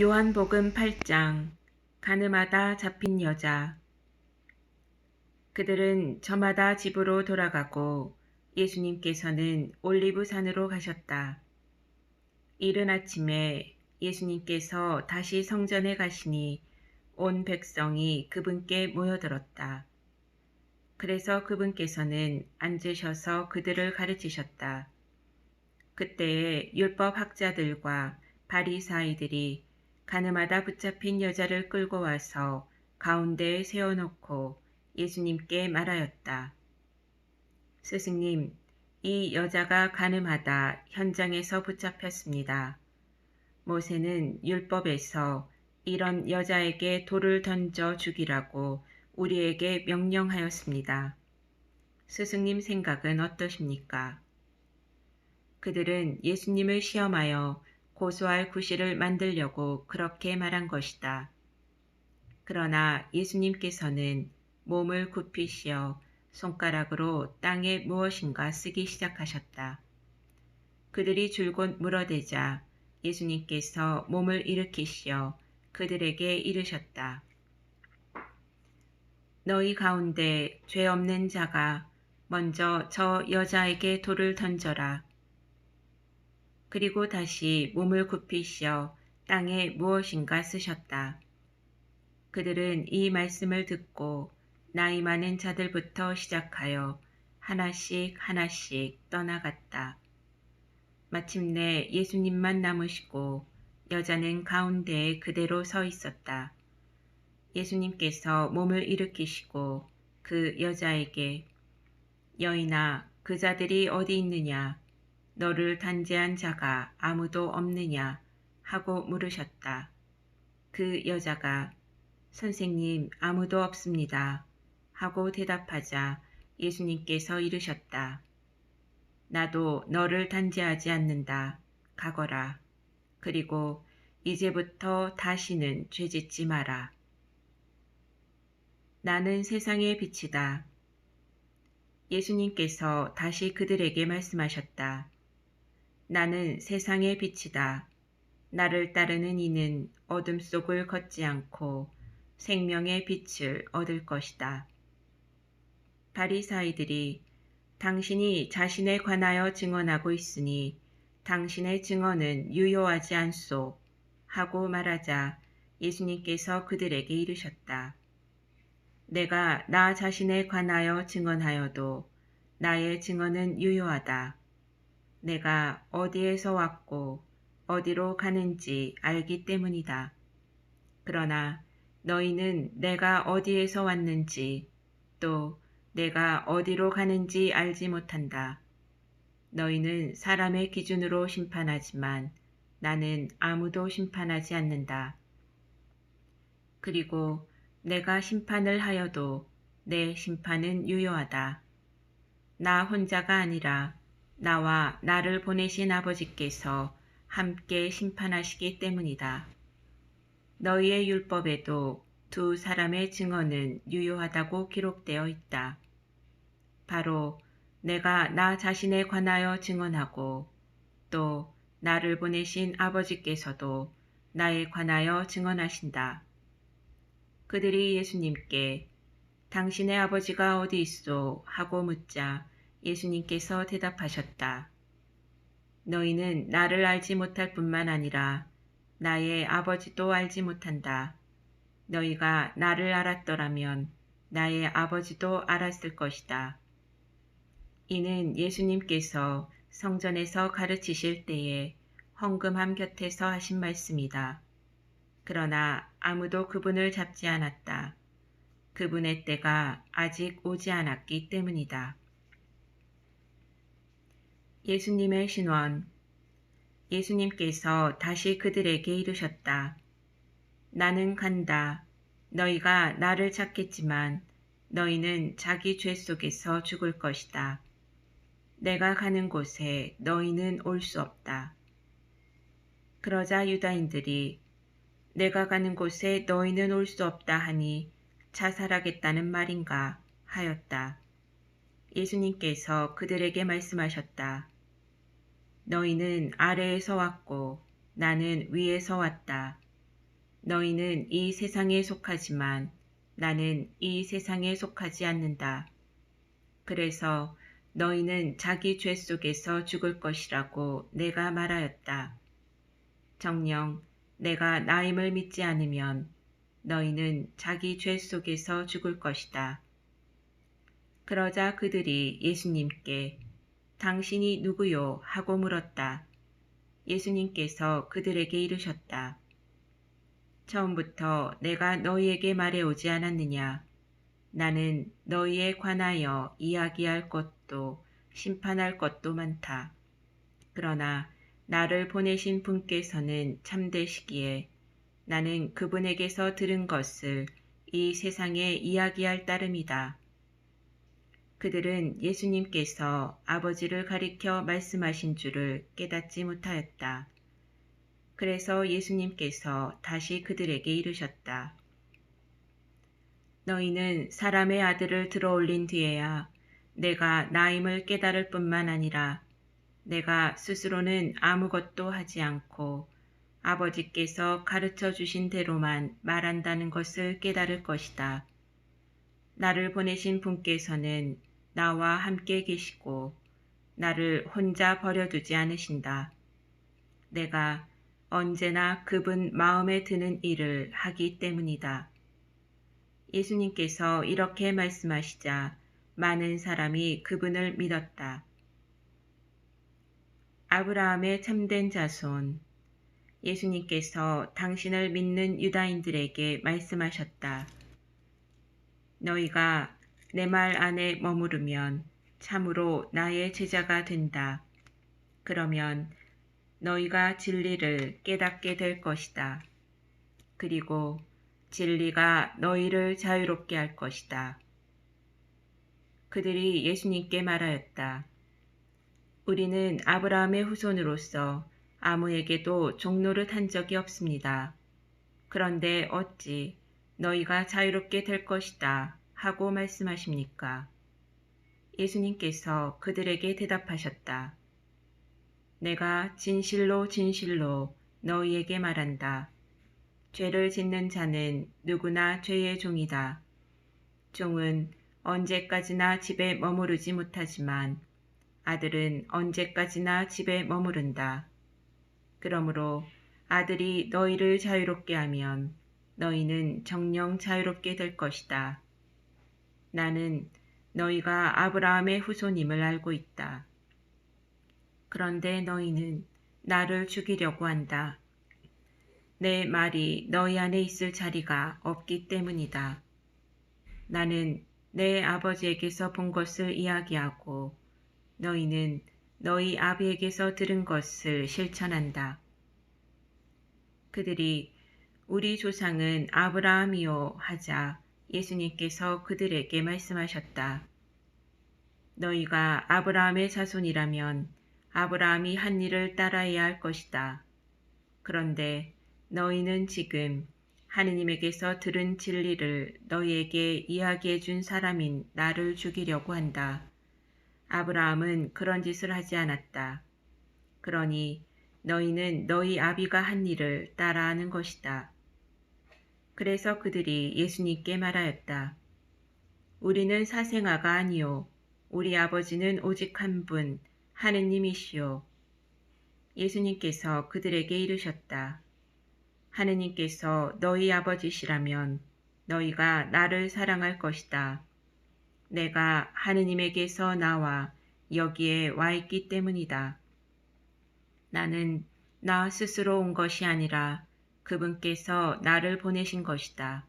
요한복음 8장 가늠하다 잡힌 여자 그들은 저마다 집으로 돌아가고 예수님께서는 올리브 산으로 가셨다. 이른 아침에 예수님께서 다시 성전에 가시니 온 백성이 그분께 모여들었다. 그래서 그분께서는 앉으셔서 그들을 가르치셨다. 그때에 율법 학자들과 바리사이들이 가늠하다 붙잡힌 여자를 끌고 와서 가운데에 세워놓고 예수님께 말하였다. 스승님, 이 여자가 가늠하다 현장에서 붙잡혔습니다. 모세는 율법에서 이런 여자에게 돌을 던져 죽이라고 우리에게 명령하였습니다. 스승님 생각은 어떠십니까? 그들은 예수님을 시험하여 고소할 구실을 만들려고 그렇게 말한 것이다. 그러나 예수님께서는 몸을 굽히시어 손가락으로 땅에 무엇인가 쓰기 시작하셨다. 그들이 줄곧 물어대자 예수님께서 몸을 일으키시어 그들에게 이르셨다. 너희 가운데 죄 없는 자가 먼저 저 여자에게 돌을 던져라. 그리고 다시 몸을 굽히시어 땅에 무엇인가 쓰셨다. 그들은 이 말씀을 듣고 나이 많은 자들부터 시작하여 하나씩 하나씩 떠나갔다. 마침내 예수님만 남으시고 여자는 가운데에 그대로 서 있었다. 예수님께서 몸을 일으키시고 그 여자에게 여인아 그 자들이 어디 있느냐 너를 단죄한 자가 아무도 없느냐 하고 물으셨다. 그 여자가 선생님 아무도 없습니다. 하고 대답하자 예수님께서 이르셨다. 나도 너를 단죄하지 않는다. 가거라. 그리고 이제부터 다시는 죄짓지 마라. 나는 세상의 빛이다. 예수님께서 다시 그들에게 말씀하셨다. 나는 세상의 빛이다. 나를 따르는 이는 어둠 속을 걷지 않고 생명의 빛을 얻을 것이다. 바리사이들이 당신이 자신에 관하여 증언하고 있으니 당신의 증언은 유효하지 않소 하고 말하자 예수님께서 그들에게 이르셨다. 내가 나 자신에 관하여 증언하여도 나의 증언은 유효하다. 내가 어디에서 왔고 어디로 가는지 알기 때문이다. 그러나 너희는 내가 어디에서 왔는지 또 내가 어디로 가는지 알지 못한다. 너희는 사람의 기준으로 심판하지만 나는 아무도 심판하지 않는다. 그리고 내가 심판을 하여도 내 심판은 유효하다. 나 혼자가 아니라 나와 나를 보내신 아버지께서 함께 심판하시기 때문이다. 너희의 율법에도 두 사람의 증언은 유효하다고 기록되어 있다. 바로 내가 나 자신에 관하여 증언하고 또 나를 보내신 아버지께서도 나에 관하여 증언하신다. 그들이 예수님께 당신의 아버지가 어디 있소? 하고 묻자 예수님께서 대답하셨다. 너희는 나를 알지 못할 뿐만 아니라 나의 아버지도 알지 못한다. 너희가 나를 알았더라면 나의 아버지도 알았을 것이다. 이는 예수님께서 성전에서 가르치실 때에 헌금함 곁에서 하신 말씀이다. 그러나 아무도 그분을 잡지 않았다. 그분의 때가 아직 오지 않았기 때문이다. 예수님의 신원 예수님께서 다시 그들에게 이르셨다. 나는 간다. 너희가 나를 찾겠지만 너희는 자기 죄 속에서 죽을 것이다. 내가 가는 곳에 너희는 올 수 없다. 그러자 유다인들이 내가 가는 곳에 너희는 올 수 없다 하니 자살하겠다는 말인가 하였다. 예수님께서 그들에게 말씀하셨다. 너희는 아래에서 왔고 나는 위에서 왔다. 너희는 이 세상에 속하지만 나는 이 세상에 속하지 않는다. 그래서 너희는 자기 죄 속에서 죽을 것이라고 내가 말하였다. 정녕 내가 나임을 믿지 않으면 너희는 자기 죄 속에서 죽을 것이다. 그러자 그들이 예수님께 당신이 누구요? 하고 물었다. 예수님께서 그들에게 이르셨다. 처음부터 내가 너희에게 말해오지 않았느냐? 나는 너희에 관하여 이야기할 것도 심판할 것도 많다. 그러나 나를 보내신 분께서는 참되시기에 나는 그분에게서 들은 것을 이 세상에 이야기할 따름이다. 그들은 예수님께서 아버지를 가리켜 말씀하신 줄을 깨닫지 못하였다. 그래서 예수님께서 다시 그들에게 이르셨다. 너희는 사람의 아들을 들어 올린 뒤에야 내가 나임을 깨달을 뿐만 아니라 내가 스스로는 아무것도 하지 않고 아버지께서 가르쳐 주신 대로만 말한다는 것을 깨달을 것이다. 나를 보내신 분께서는 나와 함께 계시고 나를 혼자 버려두지 않으신다. 내가 언제나 그분 마음에 드는 일을 하기 때문이다. 예수님께서 이렇게 말씀하시자 많은 사람이 그분을 믿었다. 아브라함의 참된 자손. 예수님께서 당신을 믿는 유다인들에게 말씀하셨다. 너희가 내 말 안에 머무르면 참으로 나의 제자가 된다. 그러면 너희가 진리를 깨닫게 될 것이다. 그리고 진리가 너희를 자유롭게 할 것이다. 그들이 예수님께 말하였다. 우리는 아브라함의 후손으로서 아무에게도 종노릇 한 적이 없습니다. 그런데 어찌 너희가 자유롭게 될 것이다 하고 말씀하십니까? 예수님께서 그들에게 대답하셨다. 내가 진실로 진실로 너희에게 말한다. 죄를 짓는 자는 누구나 죄의 종이다. 종은 언제까지나 집에 머무르지 못하지만 아들은 언제까지나 집에 머무른다. 그러므로 아들이 너희를 자유롭게 하면 너희는 정령 자유롭게 될 것이다. 나는 너희가 아브라함의 후손임을 알고 있다. 그런데 너희는 나를 죽이려고 한다. 내 말이 너희 안에 있을 자리가 없기 때문이다. 나는 내 아버지에게서 본 것을 이야기하고 너희는 너희 아비에게서 들은 것을 실천한다. 그들이 우리 조상은 아브라함이요 하자 예수님께서 그들에게 말씀하셨다. 너희가 아브라함의 자손이라면 아브라함이 한 일을 따라야 할 것이다. 그런데 너희는 지금 하느님에게서 들은 진리를 너희에게 이야기해 준 사람인 나를 죽이려고 한다. 아브라함은 그런 짓을 하지 않았다. 그러니 너희는 너희 아비가 한 일을 따라하는 것이다. 그래서 그들이 예수님께 말하였다. 우리는 사생아가 아니요. 우리 아버지는 오직 한 분, 하느님이시오. 예수님께서 그들에게 이르셨다. 하느님께서 너희 아버지시라면 너희가 나를 사랑할 것이다. 내가 하느님에게서 나와 여기에 와 있기 때문이다. 나는 나 스스로 온 것이 아니라 그분께서 나를 보내신 것이다.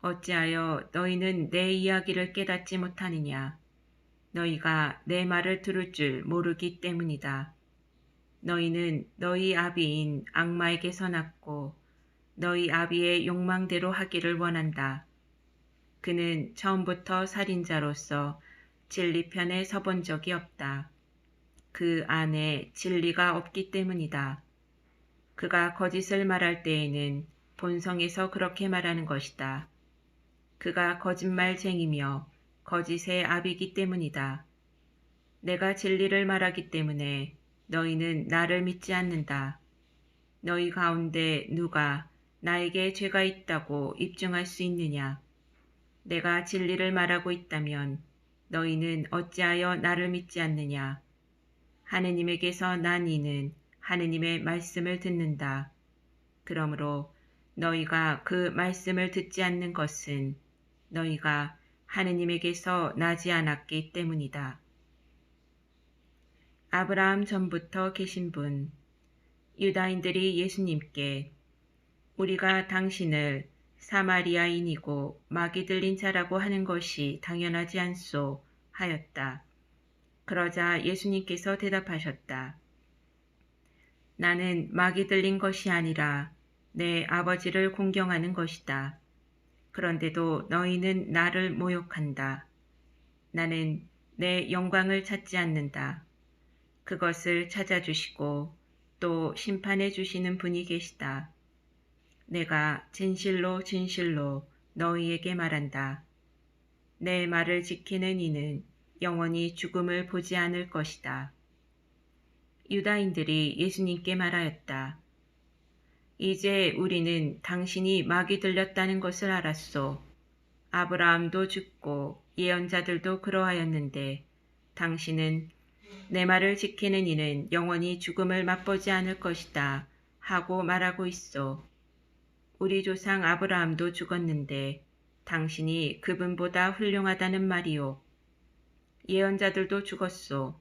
어찌하여 너희는 내 이야기를 깨닫지 못하느냐? 너희가 내 말을 들을 줄 모르기 때문이다. 너희는 너희 아비인 악마에게서 났고 너희 아비의 욕망대로 하기를 원한다. 그는 처음부터 살인자로서 진리편에 서본 적이 없다. 그 안에 진리가 없기 때문이다. 그가 거짓을 말할 때에는 본성에서 그렇게 말하는 것이다. 그가 거짓말쟁이며 거짓의 압이기 때문이다. 내가 진리를 말하기 때문에 너희는 나를 믿지 않는다. 너희 가운데 누가 나에게 죄가 있다고 입증할 수 있느냐? 내가 진리를 말하고 있다면 너희는 어찌하여 나를 믿지 않느냐? 하느님에게서 난 이는 하느님의 말씀을 듣는다. 그러므로 너희가 그 말씀을 듣지 않는 것은 너희가 하느님에게서 나지 않았기 때문이다. 아브라함 전부터 계신 분, 유다인들이 예수님께 우리가 당신을 사마리아인이고 마귀 들린 자라고 하는 것이 당연하지 않소 하였다. 그러자 예수님께서 대답하셨다. 나는 마귀 들린 것이 아니라 내 아버지를 공경하는 것이다. 그런데도 너희는 나를 모욕한다. 나는 내 영광을 찾지 않는다. 그것을 찾아주시고 또 심판해 주시는 분이 계시다. 내가 진실로 진실로 너희에게 말한다. 내 말을 지키는 이는 영원히 죽음을 보지 않을 것이다. 유다인들이 예수님께 말하였다. 이제 우리는 당신이 마귀 들렸다는 것을 알았소. 아브라함도 죽고 예언자들도 그러하였는데 당신은 내 말을 지키는 이는 영원히 죽음을 맛보지 않을 것이다 하고 말하고 있어. 우리 조상 아브라함도 죽었는데 당신이 그분보다 훌륭하다는 말이오. 예언자들도 죽었소.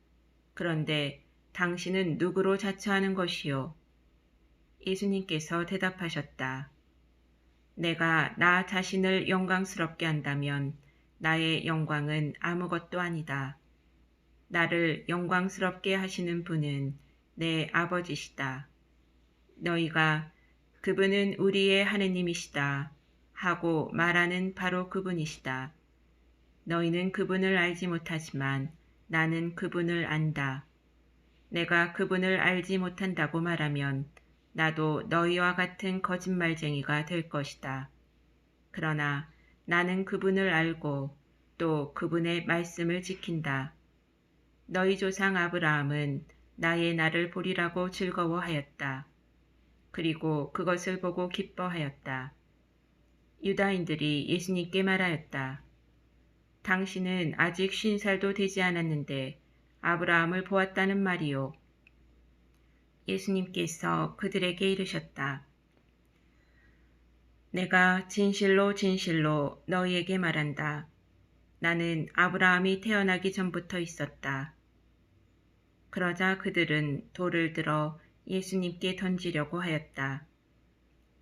그런데 당신은 누구로 자처하는 것이오? 예수님께서 대답하셨다. 내가 나 자신을 영광스럽게 한다면 나의 영광은 아무것도 아니다. 나를 영광스럽게 하시는 분은 내 아버지시다. 너희가 그분은 우리의 하느님이시다 하고 말하는 바로 그분이시다. 너희는 그분을 알지 못하지만 나는 그분을 안다. 내가 그분을 알지 못한다고 말하면 나도 너희와 같은 거짓말쟁이가 될 것이다. 그러나 나는 그분을 알고 또 그분의 말씀을 지킨다. 너희 조상 아브라함은 나의 날을 보리라고 즐거워하였다. 그리고 그것을 보고 기뻐하였다. 유다인들이 예수님께 말하였다. 당신은 아직 쉰 살도 되지 않았는데 아브라함을 보았다는 말이요. 예수님께서 그들에게 이르셨다. 내가 진실로 진실로 너희에게 말한다. 나는 아브라함이 태어나기 전부터 있었다. 그러자 그들은 돌을 들어 예수님께 던지려고 하였다.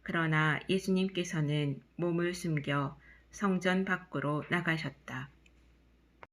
그러나 예수님께서는 몸을 숨겨 성전 밖으로 나가셨다.